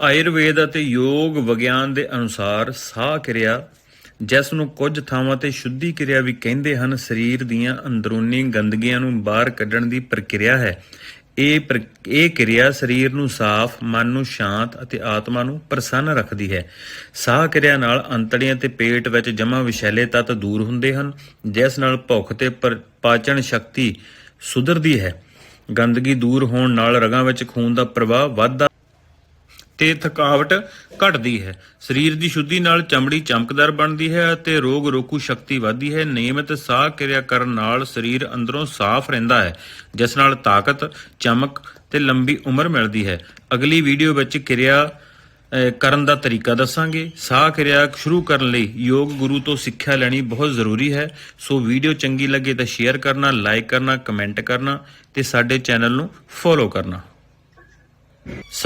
ਆਯੁਰਵੇਦ ਅਤੇ ਯੋਗ ਵਿਗਿਆਨ ਦੇ ਅਨੁਸਾਰ ਸਾਹ ਕਿਰਿਆ, ਜਿਸ ਨੂੰ ਕੁਝ ਥਾਵਾਂ ਤੇ ਸ਼ੁੱਧੀ ਕਿਰਿਆ ਵੀ ਕਹਿੰਦੇ ਹਨ, ਸਰੀਰ ਦੀਆਂ ਅੰਦਰੂਨੀ ਗੰਦਗੀਆਂ ਨੂੰ ਬਾਹਰ ਕੱਢਣ ਦੀ ਪ੍ਰਕਿਰਿਆ ਹੈ। ਇਹ ਇਹ ਕਿਰਿਆ ਸਰੀਰ ਨੂੰ ਸਾਫ਼, ਮਨ ਨੂੰ ਸ਼ਾਂਤ ਅਤੇ ਆਤਮਾ ਨੂੰ ਪ੍ਰਸੰਨ ਰੱਖਦੀ ਹੈ। ਸਾਹ ਕਿਰਿਆ ਨਾਲ ਅੰਤੜੀਆਂ ਤੇ ਪੇਟ ਵਿੱਚ ਜਮ੍ਹਾਂ ਵਿਸ਼ੈਲੇ ਤੱਤ ਦੂਰ ਹੁੰਦੇ ਹਨ, ਜਿਸ ਨਾਲ ਭੁੱਖ ਤੇ ਪਾਚਨ ਸ਼ਕਤੀ ਸੁਧਰਦੀ ਹੈ। ਗੰਦਗੀ ਦੂਰ ਹੋਣ ਨਾਲ ਰਗਾਂ ਵਿੱਚ ਖੂਨ ਦਾ ਪ੍ਰਵਾਹ ਵੱਧਦਾ ਤੇ ਥਕਾਵਟ ਘਟਦੀ ਹੈ। ਸਰੀਰ ਦੀ ਸ਼ੁੱਧੀ ਨਾਲ ਚਮੜੀ ਚਮਕਦਾਰ ਬਣਦੀ ਹੈ ਅਤੇ ਰੋਗ ਰੋਕੂ ਸ਼ਕਤੀ ਵਧਦੀ ਹੈ। ਨਿਯਮਿਤ ਸਾਹ ਕਿਰਿਆ ਕਰਨ ਨਾਲ ਸਰੀਰ ਅੰਦਰੋਂ ਸਾਫ਼ ਰਹਿੰਦਾ ਹੈ, ਜਿਸ ਨਾਲ ਤਾਕਤ, ਚਮਕ ਤੇ ਲੰਬੀ ਉਮਰ ਮਿਲਦੀ ਹੈ। ਅਗਲੀ ਵੀਡੀਓ ਵਿੱਚ ਕਿਰਿਆ ਕਰਨ ਦਾ ਤਰੀਕਾ ਦੱਸਾਂਗੇ। ਸਾਹ ਕਿਰਿਆ ਸ਼ੁਰੂ ਕਰਨ ਲਈ ਯੋਗ ਗੁਰੂ ਤੋਂ ਸਿੱਖਿਆ ਲੈਣੀ ਬਹੁਤ ਜ਼ਰੂਰੀ ਹੈ। ਸੋ ਵੀਡੀਓ ਚੰਗੀ ਲੱਗੇ ਤਾਂ ਸ਼ੇਅਰ ਕਰਨਾ, ਲਾਈਕ ਕਰਨਾ, ਕਮੈਂਟ ਕਰਨਾ ਤੇ ਸਾਡੇ ਚੈਨਲ ਨੂੰ ਫੋਲੋ ਕਰਨਾ।